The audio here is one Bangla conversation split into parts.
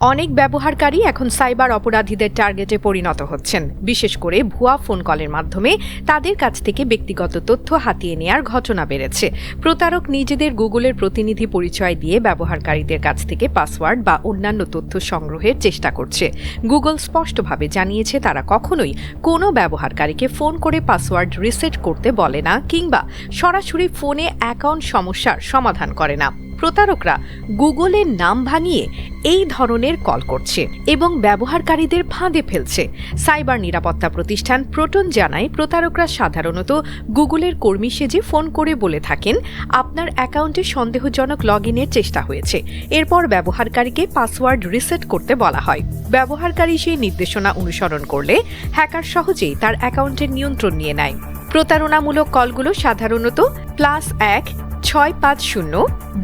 অনেক ব্যবহারকারী এখন সাইবার অপরাধীদের টার্গেটে পরিণত হচ্ছেন। বিশেষ করে ভুয়া ফোন কলের মাধ্যমে তাদের কাছ থেকে ব্যক্তিগত তথ্য হাতিয়ে নেয়ার ঘটনা বেড়েছে। প্রতারক নিজেদের গুগলের প্রতিনিধি পরিচয় দিয়ে ব্যবহারকারীদের কাছ থেকে পাসওয়ার্ড বা অন্যান্য তথ্য সংগ্রহের চেষ্টা করছে। গুগল স্পষ্টভাবে জানিয়েছে তারা কখনোই কোনো ব্যবহারকারীকে ফোন করে পাসওয়ার্ড রিসেট করতে বলে না কিংবা সরাসরি ফোনে অ্যাকাউন্ট সমস্যার সমাধান করে না। প্রতারকরা গুগলের নাম ভাঙিয়ে এই ধরনের কল করছে এবং ব্যবহারকারীদের ফাঁদে ফেলছে। সাইবার নিরাপত্তা প্রতিষ্ঠান প্রোটন জানায়, প্রতারকরা সাধারণত গুগলের কর্মী সেজে ফোন করে বলে থাকেন, আপনার অ্যাকাউন্টে সন্দেহজনক লগ ইনের চেষ্টা হয়েছে। এরপর ব্যবহারকারীকে পাসওয়ার্ড রিসেট করতে বলা হয়। ব্যবহারকারী সেই নির্দেশনা অনুসরণ করলে হ্যাকার সহজেই তার অ্যাকাউন্টের নিয়ন্ত্রণ নিয়ে নেয়। প্রতারণামূলক কলগুলো সাধারণত প্লাস এক ছয় পাঁচ শূন্য,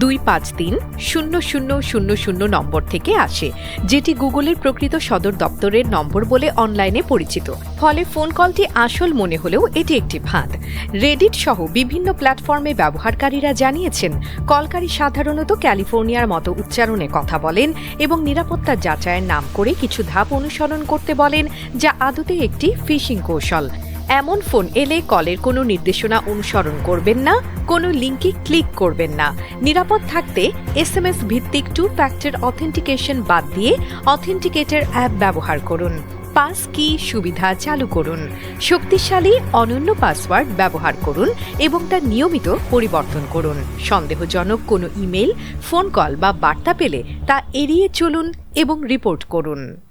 দুই পাঁচ তিন, শূন্য শূন্য শূন্য শূন্য নম্বর থেকে আসে, যেটি গুগলের প্রকৃত সদর দপ্তরের নম্বর বলে অনলাইনে পরিচিত। ফলে ফোন কলটি আসল মনে হলেও এটি একটি ফাঁদ। রেডিট সহ বিভিন্ন প্ল্যাটফর্মে ব্যবহারকারীরা জানিয়েছেন, কলকারী সাধারণত ক্যালিফোর্নিয়ার মতো উচ্চারণে কথা বলেন এবং নিরাপত্তা যাচাইয়ের নাম করে কিছু ধাপ অনুসরণ করতে বলেন, যা আদতে একটি ফিশিং কৌশল। এমন ফোন এলে কলের কোনো নির্দেশনা অনুসরণ করবেন না, কোনো লিঙ্কে ক্লিক করবেন না। নিরাপদ থাকতে এস এম এস ভিত্তিক টু ফ্যাক্টর অথেন্টিকেশন বাদ দিয়ে অথেন্টিকেটের অ্যাপ ব্যবহার করুন। পাস কি সুবিধা চালু করুন। শক্তিশালী অনন্য পাসওয়ার্ড ব্যবহার করুন এবং তা নিয়মিত পরিবর্তন করুন। সন্দেহজনক কোনো ইমেল ফোন কল বা বার্তা পেলে তা এড়িয়ে চলুন এবং রিপোর্ট করুন।